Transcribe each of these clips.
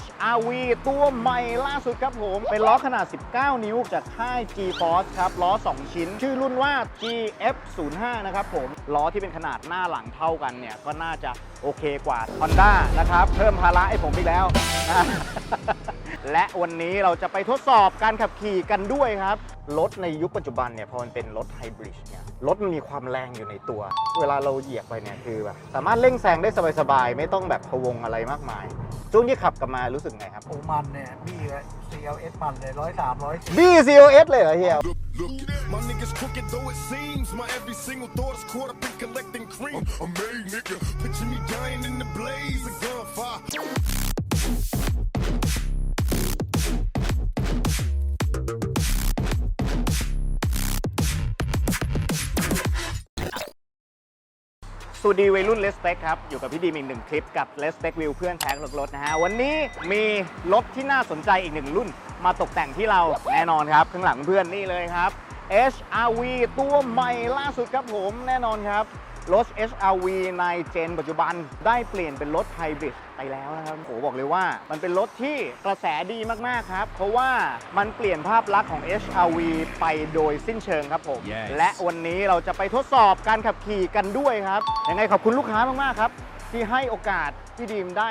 HRV ตัวใหม่ล่าสุดครับผม เป็นล้อขนาด 19 นิ้วจากค่าย G-Force ครับ ล้อ 2 ชิ้น ชื่อรุ่นว่า GF05 นะครับผม ล้อที่เป็นขนาดหน้าหลังเท่ากันเนี่ย ก็น่าจะโอเคกว่า Honda นะครับ เพิ่มภาระให้ผมอีกแล้ว และวันนี้เราจะไปทดสอบการขับขี่กันด้วยครับ รถในยุคปัจจุบันเนี่ยพอมันเป็นรถไฮบริดเนี่ยรถมันมีความแรงอยู่ในตัว เวลาเราเหยียบไปเนี่ยคือแบบสามารถเร่งแซงได้สบายๆ ไม่ต้องแบบพะวงอะไรมากมาย ช่วงที่ขับกลับมารู้สึกไงครับ โอ้มันเนี่ยบี้เลย CLS มันเลยร้อยสามร้อยสี่บี้ COS เลยเหรอเฮีย look, look. My niggas crooked though it seems. My every single thought is caught up in collecting cream. I'm, I'm made, nigga. Picture me dying in the blaze of gunfire. สวัสดีวัยรุ่นเลสเท็กครับ อยู่กับพี่ดีมอีกหนึ่งคลิปกับเลสเท็กวิวเพื่อนแท็กรถนะฮะ วันนี้มีรถที่น่าสนใจอีกหนึ่งรุ่น มาตกแต่งที่เราแน่นอนครับ ข้างหลังเพื่อนนี่เลยครับ HRV ตัวใหม่ล่าสุดครับผมแน่นอนครับ รถ HRV ในเจนปัจจุบันได้เปลี่ยนเป็นรถไฮบริดไปแล้วนะครับโหบอกเลยว่ามันเป็นรถที่กระแสดีมาก ๆ ครับ เพราะว่ามันเปลี่ยนภาพลักษณ์ของ HRV ไปโดยสิ้นเชิงครับผม Yes และวันนี้เราจะไปทดสอบการขับขี่กันด้วยครับ ยังไงขอบคุณลูกค้ามาก ๆ ครับ ที่ให้โอกาสพี่ดีมได้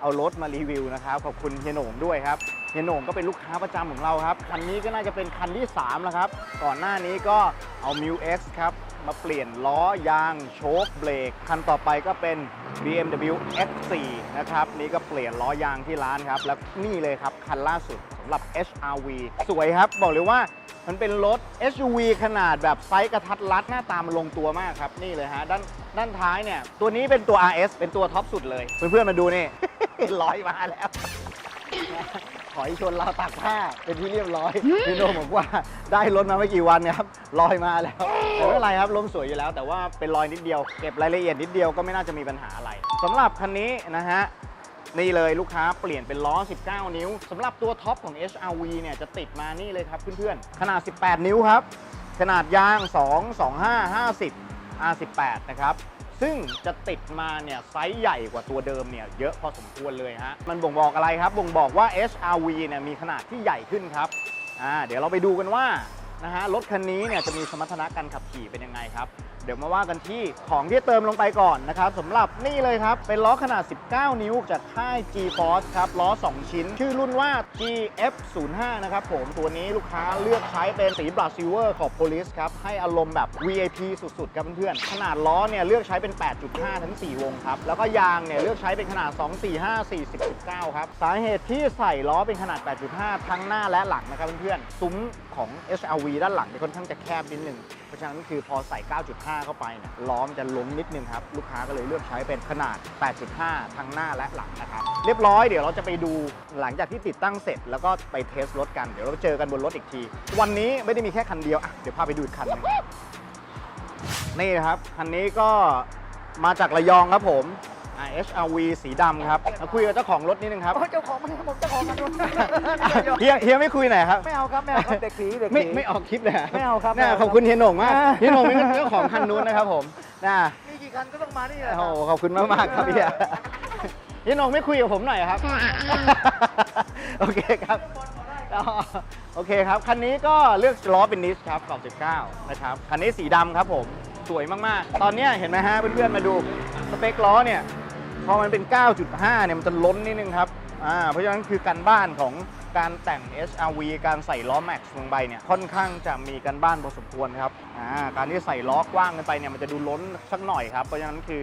เอารถมารีวิวนะครับ ขอบคุณเฮียโหน่งด้วยครับเฮียโหน่งก็เป็นลูกค้าประจำของเราครับ คันนี้ก็น่าจะเป็นคันที่3แล้วครับ ก่อนหน้านี้ก็เอา m u X ครับ มาเปลี่ยนล้อยางโชคเบรกคันต่อไปก็เป็น BMW X4 นะครับ นี่ก็เปลี่ยนล้อยางที่ร้านครับ แล้วนี่เลยครับ คันล่าสุดสำหรับ HRV สวยครับ บอกเลยว่ามันเป็นรถ SUV ขนาดแบบไซส์กระทัดรัดหน้าตามลงตัวมากครับ นี่เลยฮะ ด้านด้านท้ายเนี่ย ตัวนี้เป็นตัว RS เป็นตัวท็อปสุดเลย เพื่อนๆมาดูนี่ลอยมาแล้ว อยชนเราวตากผ้าเป็นที่เรียบร้อยพี่โนบอกว่าได้รถมาไม่กี่วันเนี่ยครับลอยมาแล้วแต่ไม่เป็นไรครับลมสวยอยู่แล้ว แต่ว่าเป็นรอยนิดเดียวเก็บรายละเอียดนิดเดียวก็ไม่น่าจะมีปัญหาอะไรสำหรับคันนี้นะฮะนี่เลยลูกค้าเปลี่ยนเป็นล้อ 19 นิ้วสำหรับตัวท็อปของ HRV เนี่ยจะติดมานี่เลยครับเพื่อนๆขนาด 18 นิ้วครับ ขนาดยาง 2 25 50 R18 นะครับ ซึ่งจะติดมาเนี่ยไซส์ใหญ่กว่าตัวเดิมเนี่ยเยอะพอสมควรเลยฮะ มันบ่งบอกอะไรครับ บ่งบอกว่า HRV เนี่ยมีขนาดที่ใหญ่ขึ้นครับอ่าเดี๋ยวเราไปดูกันว่านะฮะรถคันนี้เนี่ยจะมีสมรรถนะการขับขี่เป็นยังไงครับ ดี๋ยวมาว่ากันที่ของที่เติมลงไปก่อนนะครับสำหรับนี่เลยครับ เป็นล้อขนาด 19 นิ้วจากค่าย G-Force ครับล้อ 2 ชิ้น ชื่อรุ่นว่า GF05 นะครับผมตัวนี้ลูกค้าเลือกใช้เป็นสีบราซิเวอร์ขอบโพลิสครับ ให้อารมณ์แบบ VIP สุดๆ ครับเพื่อนๆ ขนาดล้อเนี่ยเลือกใช้เป็น 8.5 ทั้ง 4 วงครับ แล้วก็ยางเนี่ยเลือกใช้เป็นขนาด 245 40.9 ครับ สาเหตุที่ใส่ล้อเป็นขนาด 8.5 ทั้งหน้าและหลังนะครับเพื่อนๆซุ้มของ HRV ด้านหลังเนี่ยค่อนข้างจะแคบนิดนึงเพราะฉะนั้นคือพอใส่ 9.5เข้าไปเนี่ยล้อมจะล้มนิดนึงครับ ลูกค้าก็เลยเลือกใช้เป็นขนาด 8.5 ทั้งหน้าและหลังนะครับ เรียบร้อยเดี๋ยวเราจะไปดูหลังจากที่ติดตั้งเสร็จ แล้วก็ไปเทสรถกัน เดี๋ยวเราเจอกันบนรถอีกที วันนี้ไม่ได้มีแค่คันเดียวอะเดี๋ยวพาไปดูอีกคันนึงนี่นะครับคันนี้ก็มาจากระยองครับผม อ่า HRV สีดำครับมาคุยกับเจ้าของรถนิดนึงครับ โอ้เจ้าของมันผมเจ้าของมันด้วยเฮียเฮียไม่คุยไหนอยครับ ไม่เอาครับไม่เอาครับเด็กผีเด็กผีไม่ไม่ออกคลิปเลยฮะไม่เอาครับน่ไม่เอาครับขอบคุณเฮียโหน่งมากอ่าเฮียโหน่งเป็นเจ้าของคันนู้นนะครับผมน่ามีกี่คันก็ต้องมานี่แหละโอ้โหขอบคุณมากมากๆครับเฮียเฮียโหน่งไม่คุยกับผมหน่อยครับ โอเคครับ อ๋อโอเคครับ คันนี้ก็เลือกล้อเป็นนิสครับขอบ19นะครับ คันนี้สีดำครับผม สวยมาก ๆ ตอนเนี้ยเห็นไหมฮะเพื่อนๆ มาดู สเปคล้อเนี่ย พอมันเป็น 9.5 เนี่ยมันจะล้นนิดนึงครับอ่าเพราะฉะนั้นคือการบ้านของการแต่ง SRV การใส่ล้อแม็กซ์ลงไปเนี่ยค่อนข้างจะมีการบ้านพอสมควรครับอ่าการที่ใส่ล้อกว้างกันไปเนี่ยมันจะดูล้นสักหน่อยครับ เพราะฉะนั้นคือ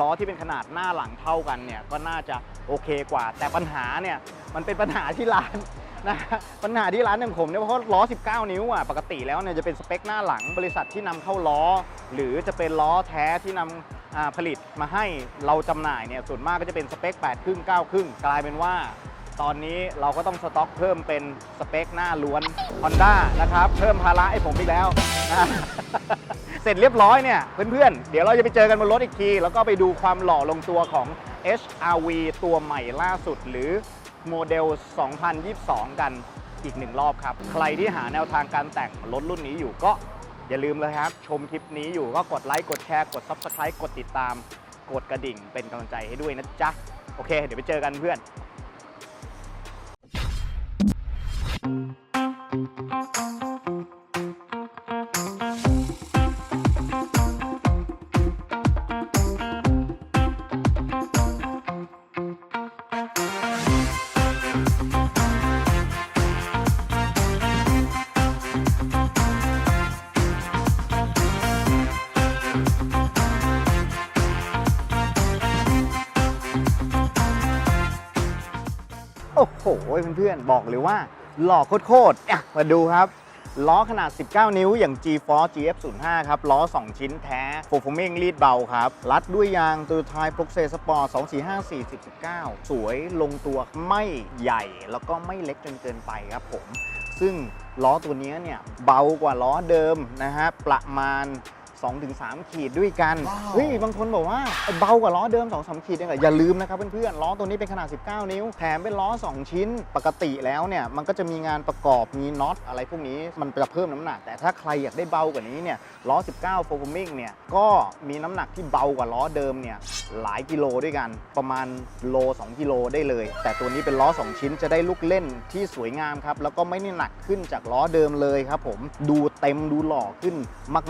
ล้อที่เป็นขนาดหน้าหลังเท่ากันเนี่ยก็น่าจะโอเคกว่า แต่ปัญหาเนี่ยมันเป็นปัญหาที่ร้านนะปัญหาที่ร้านอย่างผมเนี่ยเพราะล้อ 19 นิ้วอะปกติแล้วเนี่ยจะเป็นสเปคหน้าหลังบริษัทที่นำเข้าล้อ หรือจะเป็นล้อแท้ที่นำอ่า ผลิตมาให้เราจำหน่ายเนี่ยส่วนมากก็จะเป็นสเปค8ครึ่ง9ครึ่งกลายเป็นว่า ตอนนี้เราก็ต้องสต็อกเพิ่มเป็นสเปคหน้าล้วน Honda นะครับ เพิ่มภาระให้ผมอีกแล้วนะเสร็จเรียบร้อยเนี่ยเพื่อนๆ เดี๋ยวเราจะไปเจอกันบนรถอีกที แล้วก็ไปดูความหล่อลงตัวของ HRV ตัวใหม่ล่าสุดหรือโมเดล 2022 กันอีกหนึ่งรอบครับ ใครที่หาแนวทางการแต่งรถรุ่นนี้อยู่ก็ อย่าลืมเลยครับ ชมคลิปนี้อยู่ก็กดไลค์ กดแชร์ กด Subscribe กดติดตาม กดกระดิ่งเป็นกำลังใจให้ด้วยนะจ๊ะ โอเค เดี๋ยวไปเจอกันเพื่อนโอ้โหเพื่อนๆ บอกเลยว่า หล่อโคตรๆมาดูครับ ล้อขนาด 19 นิ้วอย่าง G-Force GF05 ครับ ล้อ 2 ชิ้นแท้ performing รีดเบาครับ รัดด้วยยาง Toyota Proxy Sport 245 40 19 สวยลงตัวไม่ใหญ่แล้วก็ไม่เล็กจนเกินไปครับผม ซึ่งล้อตัวนี้เนี่ยเบากว่าล้อเดิมนะฮะประมาณ 2-3 ขีดด้วยกันว้าวเฮ้ยบางคนบอกว่าเบากว่าล้อเดิม 2-3 ขีดเองเหรออย่าลืมนะครับเพื่อนๆล้อตัวนี้เป็นขนาด 19 นิ้ว แถมเป็นล้อ 2 ชิ้นปกติแล้วเนี่ยมันก็จะมีงานประกอบมีน็อตอะไรพวกนี้มันจะเพิ่มน้ำหนัก แต่ถ้าใครอยากได้เบากว่านี้เนี่ยล้อ 19 f o r m i n g เนี่ยก็มีน้ำหนักที่เบากว่าล้อเดิมเนี่ยหลายกิโลด้วยกัน ประมาณโล 2 กิโลได้เลย แต่ตัวนี้เป็นล้อ 2 ชิ้นจะได้ลูกเล่นที่สวยงามครับแล้วก็ไม่ได้หนักขึ้นจากล้อเดิมเลยครับผมดูเต็มดูหล่อขึ้น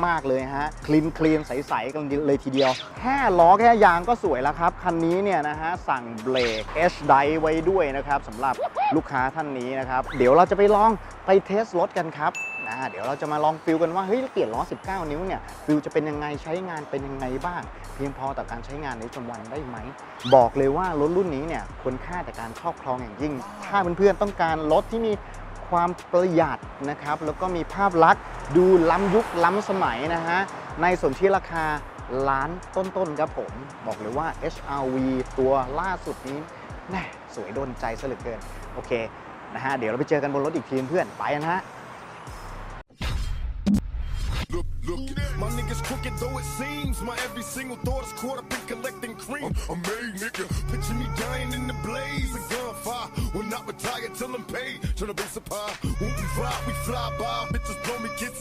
มาก ๆ เลยฮะคลีนคลีนใสๆกันเลยทีเดียว แค่ล้อแค่ยางก็สวยแล้วครับ คันนี้เนี่ยนะฮะสั่งเบรก H d i ไว้ด้วยนะครับสำหรับลูกค้าท่านนี้นะครับ เดี๋ยวเราจะไปลองไปเทสรถกันครับนะเดี๋ยวเราจะมาลองฟิลกันว่าเฮ้ยเปลี่ยนล้อ 19 นิ้วเนี่ยฟิลจะเป็นยังไงใช้งานเป็นยังไงบ้าง เพียงพอต่อการใช้งานในประจำวันได้ไหม บอกเลยว่ารถรุ่นนี้เนี่ยควรค่าแต่การครอบครองอย่างยิ่ง ถ้าเพื่อนๆต้องการรถที่มีความประหยัดนะครับแล้วก็มีภาพลักษณ์ดูล้ำยุคล้ำสมัยนะฮะ ในส่วนที่ราคาล้านต้นๆครับผม บอกเลยว่า HRV ตัวล่าสุดนี้แน่สวยโดนใจซะเหลือเกิน โอเคนะฮะเดี๋ยวเราไปเจอกันบนรถอีกทีเพื่อน ไปนะฮะ Look, look, my niggas crooked though it seems. My every single thought is caught up in collecting cream. I'm made, nigga. Picture me dying in the blaze of gunfire. Will not retire till I'm paid. Tryna be supply. When we ride, we fly by. Bitches blow me kisses.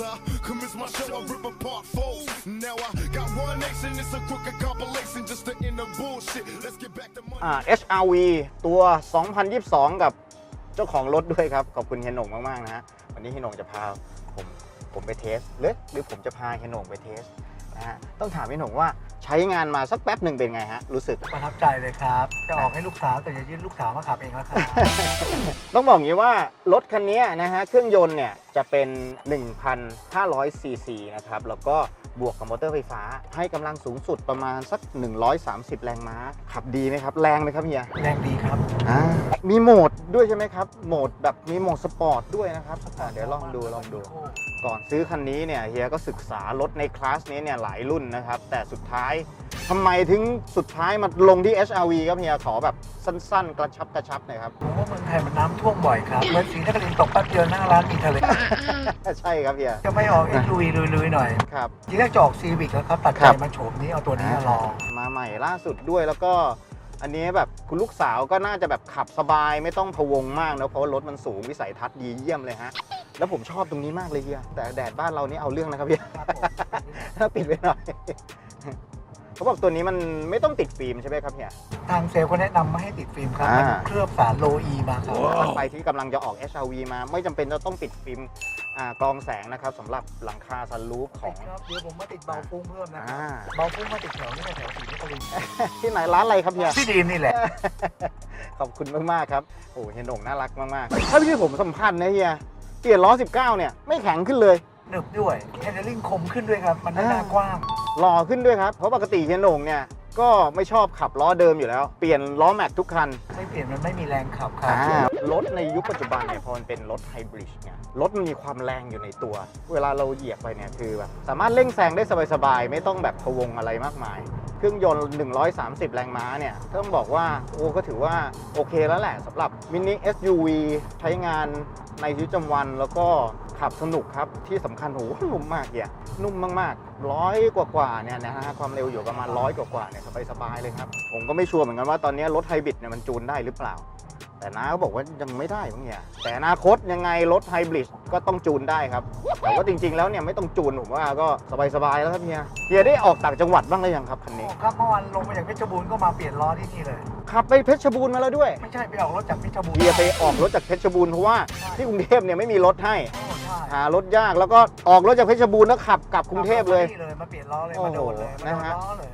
I commence my show, I rip apart foes. Now I got one nation, it's a crooked compilation just to end the bullshit. Let's get back to money. อ่า HRV ตัว 2022 กับเจ้าของรถด้วยครับ ขอบคุณเฮนหนงมาก ๆ นะฮะ วันนี้เฮนหนงจะพาผมผมไปเทสหรือหรือผมจะพาเฮนหนงไปเทส นะฮะต้องถามเฮยหนงว่าใช้งานมาสักแป๊บหนึ่งเป็นไงฮะรู้สึก ประทับใจเลยครับ จะออกให้ลูกสาวแต่อย่ายื่นลูกสาวมาขับเองแล้วครับ ต้องบอกอย่างนี้ว่ารถคันนี้นะฮะเครื่องยนต์เนี่ยจะเป็น 1,500ซีซีนะครับแล้วก็ บวกกับมอเตอร์ไฟฟ้า ให้กำลังสูงสุดประมาณสัก 130 แรงม้า ขับดีไหมครับ แรงไหมครับเฮียแรงดีครับ อ่ามีโหมดด้วยใช่ไหมครับ โหมดแบบมีโหมดสปอร์ตด้วยนะครับอ่าเดี๋ยวลองดูลองดู ก่อนซื้อคันนี้เนี่ยเฮียก็ศึกษารถในคลาสนี้เนี่ยหลายรุ่นนะครับ แต่สุดท้ายทำไมถึงสุดท้ายมาลงที่ HRV ครับเฮียขอแบบสั้นๆ กระชับกระชับหน่อยครับ ผมว่าเมืองไทยมันน้ำท่วมบ่อยครับเมื่อสีนครินทร์ตกแป๊บเดียวหน้าร้านมีทะเล ใช่ครับเฮียจะไม่ออกเอ็ลุยลุยๆหน่อยครับทีแรกจะออกซีวิกแล้วครับตัดใจครับมาโฉมนี้เอาตัวนี้มาลอง มาใหม่ล่าสุดด้วยแล้วก็อันนี้แบบคุณลูกสาวก็น่าจะแบบขับสบายไม่ต้องพะวงมากนะเพราะว่ารถมันสูงวิสัยทัศน์ดีเยี่ยมเลยฮะ แล้วผมชอบตรงนี้มากเลยเฮียแต่แดดบ้านเรานี่เอาเรื่องนะครับเฮียครับผมถ้าปิดไว้หน่อย เขาบอกตัวนี้มันไม่ต้องติดฟิล์มใช่ไหมครับเฮีย ทางเซลล์ก็แนะนำมาให้ติดฟิล์มครับอ่ามันเคลือบสารโลอีมาครับถ้าใครที่กำลังจะออก HRV มาไม่จำเป็นจะต้องปิดฟิล์มอ่ากรองแสงนะครับสำหรับหลังคาซันรูฟของครับเดี๋ยวผมมาติดเบาฟุ้งเพิ่มนะครัอ่า บเบาฟุ้งมาติดแถวนี้แถวสีนครินทร์ที่ไหนร้านอะไรครับเฮีย พี่ดีมนี่แหละ ขอบคุณมาก ๆ ครับ โอ้เฮียหนงน่ารักมาก ๆ ถ้าพี่ผมสัมพันธ์นะเฮีย เปลี่ยนล้อ 19 เนี่ย ไม่แข็งขึ้นเลย หนึบด้วยแฮนด์ลิงคมขึ้นด้วยครับ มันไม่น่ากว้าง หล่อขึ้นด้วยครับ เพราะปกติเฮียหนงเนี่ย ก็ไม่ชอบขับล้อเดิมอยู่แล้ว เปลี่ยนล้อแม็กทุกคัน ไม่เปลี่ยนมันไม่มีแรงขับครับอ่ารถในยุคปัจจุบันเนี่ยพอมันเป็นรถไฮบริดเนี่ยรถมันมีความแรงอยู่ในตัว เวลาเราเหยียบไปเนี่ยคือแบบสามารถเร่งแซงได้สบายๆ ไม่ต้องแบบพะวงอะไรมากมาย เครื่องยนต์ 130 แรงม้าเนี่ยต้องบอกว่าโอ้ก็ถือว่าโอเคแล้วแหละสำหรับมินิ SUV ใช้งานในชีวิตประจำวันแล้วก็ ขับสนุกครับ ที่สำคัญโหนุ่มมากเฮียนุ่มมากๆร้อยกว่าๆเนี่ยนะฮะความเร็วอยู่ประมาณร้อยกว่าๆเนี่ยสบายๆเลยครับ ผมก็ไม่ชัวร์เหมือนกันว่าตอนนี้รถไฮบริดเนี่ยมันจูนได้หรือเปล่าแแต่น้าเขาบอกว่ายังไม่ได้บางอย่างแต่อนาคตยังไงรถไฮบริดก็ต้องจูนได้ครับแต่ว่าจริง ๆ แล้วเนี่ยไม่ต้องจูนผมว่าก็สบายๆแล้วครับเฮียเฮียได้ออกต่างจังหวัดบ้างหรือยังครับคันนี้ครับเมื่อวานลงมาจากเพชรบูรณ์ก็มาเปลี่ยนล้อที่นี่เลยขับไปเพชรบูรณ์มาแล้วด้วย ไม่ใช่ไปออกรถจากเพชรบูรณ์เฮียไปออกรถจากเพชรบูรณ์เพราะว่าที่กรุงเทพเนี่ยไม่มีรถให้โอ้ใช่ หารถยากแล้วก็ออกรถจากเพชรบูรณ์แล้วขับกลับกรุงเทพเลย มานี่เลยมาเปลี่ยนล้อเลยมาโดนเลยโอ้โหมาโดนนะฮะล้อเลย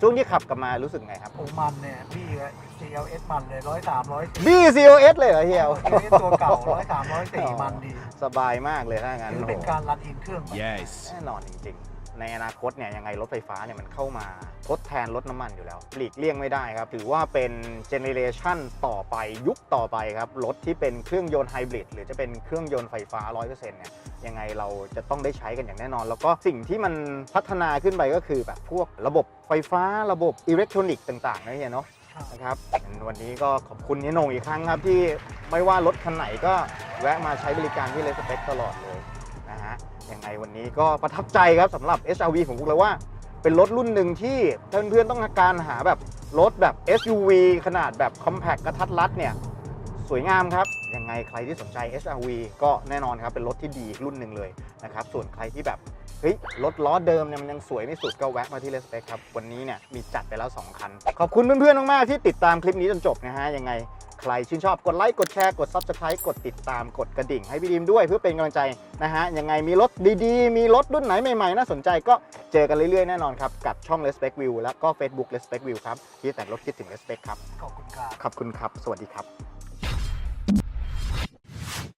ช่วงที่ขับกลับมารู้สึกไงครับโอ้มันเนี่ยพี่ก็ CLS มันเลยร้อยสามร้อยบี้ COS เลยเหรอเฮีย CLS ตัวเก่าร้อยสามร้อยสี่มันดี สบายมากเลยถ้างั้นถือโอ้เป็นโหการรันอินเครื่อง Yes แน่นอนจริงๆ ในอนาคตเนี่ยยังไงรถไฟฟ้าเนี่ยมันเข้ามาทดแทนรถน้ำมันอยู่แล้ว หลีกเลี่ยงไม่ได้ครับ ถือว่าเป็นเจเนเรชันต่อไปยุคต่อไปครับ รถที่เป็นเครื่องยนต์ไฮบริดหรือจะเป็นเครื่องยนต์ไฟฟ้า 100%เนี่ยยังไงเราจะต้องได้ใช้กันอย่างแน่นอน แล้วก็สิ่งที่มันพัฒนาขึ้นไปก็คือแบบพวกระบบไฟฟ้าระบบอิเล็กทรอนิกส์ต่างๆนะเฮียเนาะนะครับวันนี้ก็ขอบคุณเฮียโนงอีกครั้งครับที่ไม่ว่ารถคันไหนก็แวะมาใช้บริการที่เลสเปคตลอดเลยะยังไงวันนี้ก็ประทับใจครับสำหรับ SRV ผมบอกเลยว่า เป็นรถรุ่นหนึ่งที่เพื่อนๆต้องการหาแบบรถแบบ SUV ขนาดแบบ compact กระทัดรัดเนี่ยสวยงามครับ ยังไงใครที่สนใจ SRV ก็แน่นอนครับ เป็นรถที่ดีรุ่นหนึ่งเลยนะครับ ส่วนใครที่แบบ เฮ้ย รถล้อเดิมเนี่ยมันยังสวยไม่สุดก็แวะมาที่เลสเปคครับ วันนี้เนี่ยมีจัดไปแล้ว 2 คัน ขอบคุณเพื่อนๆมากๆที่ติดตามคลิปนี้จนจบนะฮะ ยังไง ใครชื่นชอบกดไลค์กดแชร์กด Subscribe กดติดตามกดกระดิ่งให้พี่ดีมด้วยเพื่อเป็นกำลังใจนะฮะยังไงมีรถดีๆ มีรถรุ่นไหนใหม่ๆ น่าสนใจก็เจอกันเรื่อยๆ แน่นอนครับ กับช่อง Respect View แล้วก็ Facebook Respect View ครับที่แต่งรถคิดถึง Respect ครับขอบคุณครับขอบคุณครับ สวัสดีครับ